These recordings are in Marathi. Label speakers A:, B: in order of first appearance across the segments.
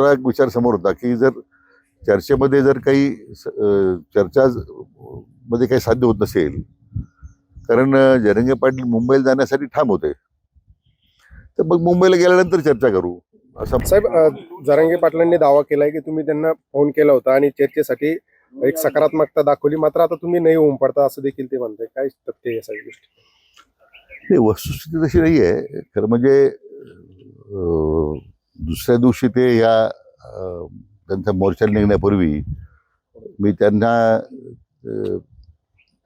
A: दुसरा एक विचार समोर होता की जर चर्चेमध्ये जर काही चर्चा मध्ये काही साध्य होत नसेल कारण जरंगे पाटील मुंबईला जाण्यासाठी ठाम होते. तर मग मुंबईला गेल्यानंतर चर्चा करू. असं
B: साहेब जरांगे पाटलांनी दावा केलाय की तुम्ही त्यांना फोन केला होता आणि चर्चेसाठी एक सकारात्मकता दाखवली. मात्र आता तुम्ही नाही होऊन पडता असं देखील ते म्हणताय. काय तथ्य आहे या सगळ्या गोष्टी?
A: वस्तुस्थिती तशी नाही आहे खरं म्हणजे दुसऱ्या दिवशी ते या अं, त्यांचा मोर्चाला निघण्यापूर्वी मी त्यांना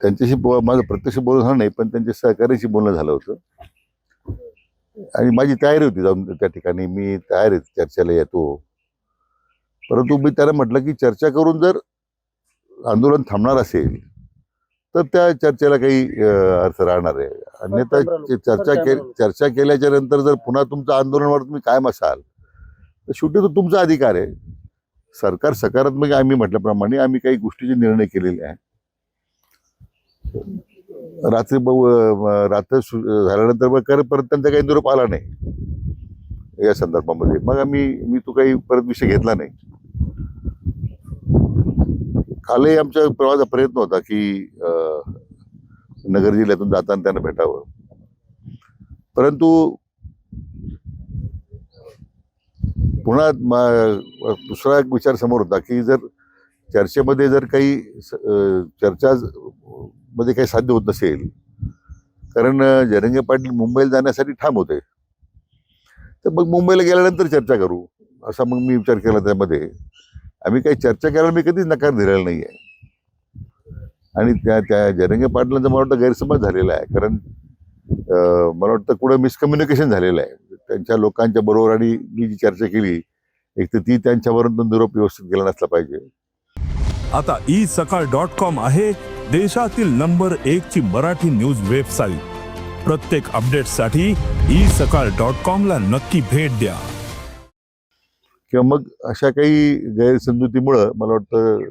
A: त्यांच्याशी बो माझं प्रत्यक्ष बोलणं झालं नाही पण त्यांच्या सहकार्याशी बोलणं झालं होतं. आणि माझी तयारी होती जाऊन त्या ठिकाणी मी तयार आहे चर्चेला येतो. परंतु मी त्यांना म्हटलं की चर्चा करून जर आंदोलन थांबणार असेल तर त्या चर्चेला काही अर्थ राहणार आहे. अन्यथा चर्चा के चर्चा केल्याच्यानंतर जर पुन्हा तुमचं आंदोलनावर तुम्ही कायम असाल तर शेवटी तो तुमचा अधिकार आहे. सरकार सकारात्मक आम्ही म्हटल्याप्रमाणे आम्ही काही गोष्टीचे निर्णय केलेले आहे. रात्री ब- रात्र झाल्यानंतर मग कर- परत त्यांचा काही निरोप आला नाही. या संदर्भामध्ये. मग आम्ही मी तो काही परत विषय घेतला नाही. कालही आमच्या प्रवासा प्रयत्न होता की नगर जिल्ह्यातून जाताना त्यांना भेटावं. परंतु पुन्हा दुसरा एक विचार समोर होता की जर चर्चेमध्ये जर काही स- चर्चा मध्ये काही साध्य होत नसेल कारण जरंगे पाटील मुंबईला जाण्यासाठी ठाम होते. तर मग मुंबईला गेल्यानंतर चर्चा करू असा मग मी विचार केला त्यामध्ये. आम्ही काही चर्चा करायला मी कधीच नकार दिलेला नाही आहे आणि त्या त्या जरंगे पाटलांचा मला वाटतं गैरसमज झालेला आहे कारण मला वाटतं कुठं मिसकम्युनिकेशन झालेलं आहे. त्यांच्या लोकांच्या बरोबर आणि मी जी चर्चा केली एक तर ती त्यांच्यावरून निरोप व्यवस्थित गेला नसला पाहिजे.
C: आता ई सकाळ डॉट कॉम आहे देशातील नंबर एक ची मराठी न्यूज वेबसाईट प्रत्येक अपडेटसाठी ई सकाळ डॉट कॉम ला नक्की भेट द्या.
A: किंवा मग अशा काही गैरसमजुतीमुळं मला वाटतं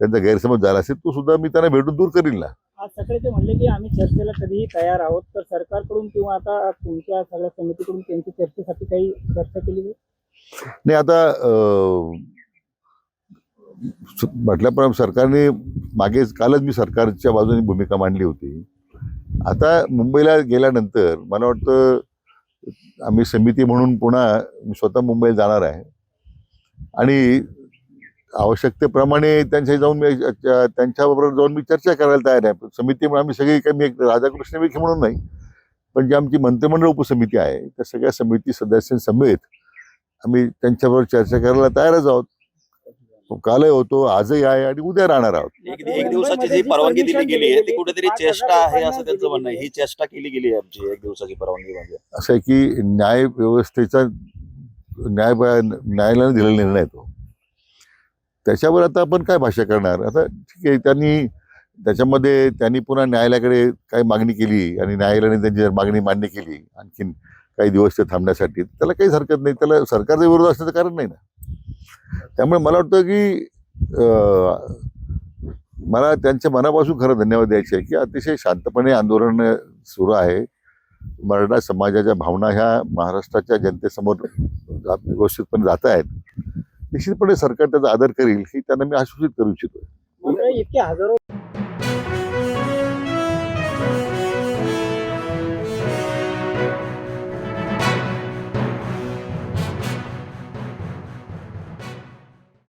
A: त्यांचा गैरसमज झाला असेल तो सुद्धा मी त्यांना भेटून दूर करील ना.
D: आज सकाळी ते म्हणले की आम्ही चर्चेला कधीही तयार आहोत तर सरकारकडून किंवा आता तुमच्या सगळ्या समितीकडून त्यांची चर्चेसाठी काही चर्चा केली
A: नाही आता म्हटल्याप्रमाणे सरकारने मागेच कालच मी सरकारच्या बाजूने भूमिका मांडली होती. आता मुंबईला गेल्यानंतर मला वाटतं आम्ही समिती म्हणून पुन्हा मी स्वतः मुंबईला जाणार आहे. आणि आवश्यकतेप्रमाणे त्यांच्या जाऊन मी त्या- त्यांच्याबरोबर जाऊन मी चर्चा करायला तयार आहे. समिती म्हणून आम्ही सगळी काही मी एक राधाकृष्ण विखे म्हणून नाही पण जी आमची मंत्रिमंडळ उपसमिती आहे त्या सगळ्या समिती सदस्यांसमेत आम्ही त्यांच्याबरोबर चर्चा करायला तयारच आहोत. कालही होतो आजही आहे आणि उद्या राहणार आहोत.
E: एक दिवसाची जी परवानगी दिली गेली आहे ती कुठेतरी चेष्टा आहे असं त्यांचं म्हणणं आहे. ही चेष्टा केली गेली आहे आमची एक दिवसाची परवानगी म्हणजे.
A: असं आहे की न्याय व्यवस्थेचा न्याय न्यायालयाने दिलेला निर्णय तो. त्याच्यावर आता आपण काय भाषा करणार? आता ठीक आहे त्यांनी त्याच्यामध्ये त्यांनी पुन्हा न्यायालयाकडे काय मागणी केली आणि न्यायालयाने त्यांची जर मागणी मान्य केली आणखीन काही दिवस ते थांबण्यासाठी त्याला काहीच हरकत नाही. त्याला सरकारचा विरोध असण्याचं कारण नाही ना. त्यामुळे मला वाटतं की मला त्यांच्या मनापासून खरं धन्यवाद द्यायचे आहे की अतिशय शांतपणे आंदोलन सुरू आहे. मराठा समाजाच्या भावना ह्या महाराष्ट्राच्या जनतेसमोर व्यवस्थितपणे जात आहेत. निश्चितपणे सरकार त्याचा आदर करेल हे त्यांना मी आश्वासित करू इच्छितो